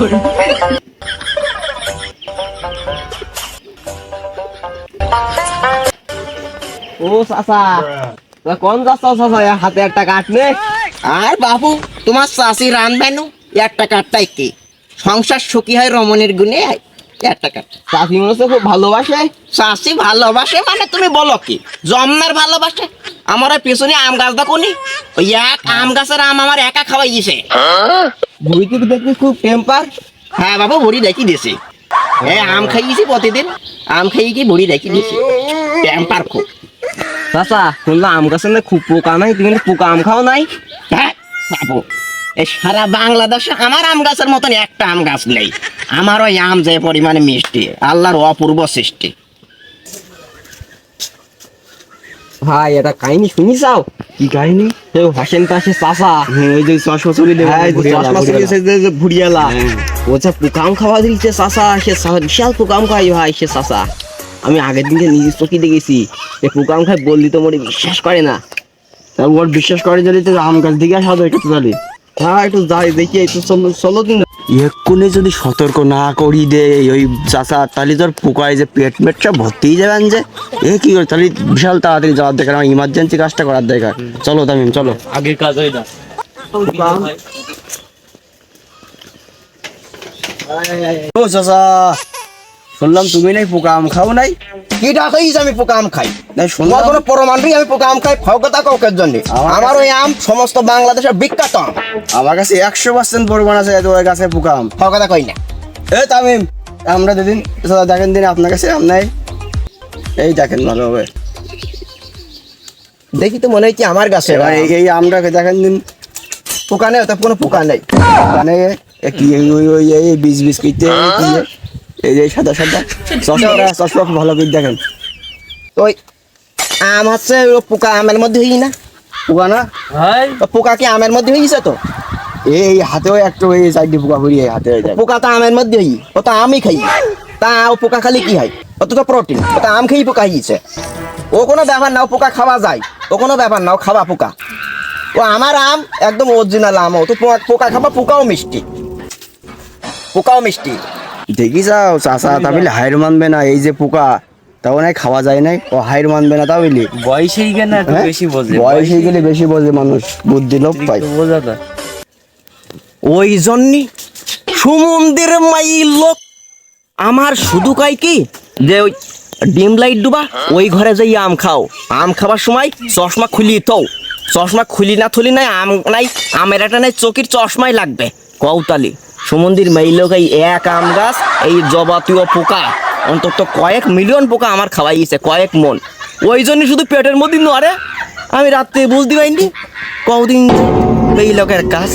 ও চাচা তা কোন যাচ্ছ চাচা? এ হাতে একটা কাঠ নে। আর বাবু তোমার চাষি রানবেনু? একটা কাঠটাই কি? সংসার সুখী হয় রমণের গুণে একটা কাঠ। চাষি মনে খুব ভালোবাসে। চাষি ভালোবাসে মানে তুমি বলো কি? জন্মের ভালোবাসে? আমার পেছনে আম গাছ দেখুনি ওই এক আম গাছের আম আমার একা খাওয়াই বুড়িতে দেখবি খুব টেম্পার হ্যাঁ বাবু ভরি দেখি দিছে। এই আম খাইয়েছি প্রতিদিন। আম খাইয়ে কি ভরি দেখি দিছে? টেম্পার খুব। চাচা শুনলাম আম গাছে না খুব পোকা নাই? তুমি পোকা আম খাও নাই? হ্যাঁ বাবু। এই সারা বাংলাদেশে আমার আম গাছের মতন একটা আম গাছ নেই। আমার ওই আম যে পরিমাণে মিষ্টি, আল্লাহর অপূর্ব সৃষ্টি। ভাই এটা কাহিনী শুনি চাও? কি কাহিনী? সে হাসেন পাশে হ্যাঁ ওই যে চশমা চুরি হ্যাঁ, চশমা চুরি যে ভুড়িয়ালা। হ্যাঁ। ও যে পোকাম খাওয়া দিচ্ছে চাচা সে বিশাল পোকাম খাই ভাই সে চাচা। আমি আগের দিনকে নিজের চোখে দেখেছি এ পোকাম খাই বললি তো মরে বিশ্বাস করে না। তারপর ওর বিশ্বাস করে যদি তো আম গাছ দিকে আসা একটু চলে হ্যাঁ একটু যাই দেখি একটু চলো চলো দিন। এক্ষুনি যদি সতর্ক না করি দে ওই চাষা তাহলে তোর পোকায় যে পেট মেট সব ভর্তি যাবেন যে। এ কি করে তাহলে বিশাল তাড়াতাড়ি যাওয়ার দরকার আমার ইমার্জেন্সি কাজটা করার দরকার চলো তামিম চলো। আগের কাজ হয় না। ও চাষা শুনলাম তুমি নাই পোকা আম খাও নাই। কি ডাকাইছ আমি পোকা আম খাই? না শুনলাম। কোনো প্রমাণ আমি পোকা আম খাই ফাউকতা কাউকের জন্য আমার আমার ওই আম সমস্ত বাংলাদেশের বিখ্যাত আম। আমার কাছে একশো পার্সেন্ট পরিমাণ আছে তোমার কাছে পোকা আম ফাউকতা কই না। এ তামিম আমরা দিদিন দেখেন দিন আপনার কাছে আম নাই। এই দেখেন ভালোভাবে দেখি তো মনে হচ্ছে আমার গাছে এই- আমটাকে দেখেন দিন। পোকা নেই ওতে কোনো পোকা নেই। এ কি ওই ওই বীজ কি যে- এই যে সাদা সাদা। চশমাটা চশমা ভালো করে দেখেন। তো ওই আম হচ্ছে ও পোকা আমের মধ্যে হই না? পোকা না? পোকা কি আমের মধ্যে হয়েছে তো? এই হাতেও একটু এই সাইডে পোকা এই হাতে হয়ে যায়। পোকা তো আমের মধ্যে হই ও তো আমি খাই। তা ও পোকা খালি কি হয়? ও তো প্রোটিন ও তো আম খেয়ে পোকা হয়েছে। ও কোনো ব্যাপার না ও পোকা খাওয়া যায়। ও কোনো ব্যাপার না ও খাওয়া পোকা। ও আমার আম একদম অরিজিনাল আম। ও তো পোকা- পোকা খাবা পোকাও মিষ্টি। পোকাও মিষ্টি। দেখি যাও চাষা তা বলে হাইর মানবে না এই যে পোকা তাও নাই খাওয়া যায় নাই ও হাইর মানবে না তা বলি। একটু হ্যাঁ? বেশি বোঝে বয়স গেলে বেশি বোঝে মানুষ বুদ্ধি লোপ পায়। বোঝা না ওই জন্যই সুমন্দির মাই লোক আমার শুধু কাই কি যে ওই ডিম লাইট ডুবা ওই ঘরে যাই আম খাও। আম খাবার সময় চশমা খুলি তো চশমা খুলি না থুলি নাই আম নাই আমের একটা নাই চোখের চশমাই লাগবে কৌতালি সুমন্দির মাই এই এক আম গাছ, এই জবাতীয় পোকা, অন্তত কয়েক মিলিয়ন পোকা আমার খাওয়াইছে, কয়েক মন। ওই জন্য শুধু পেটের মধ্যে নড়ে, আমি রাত্রে বুঝতে পারিনি কদিন এই লোকের কাজ।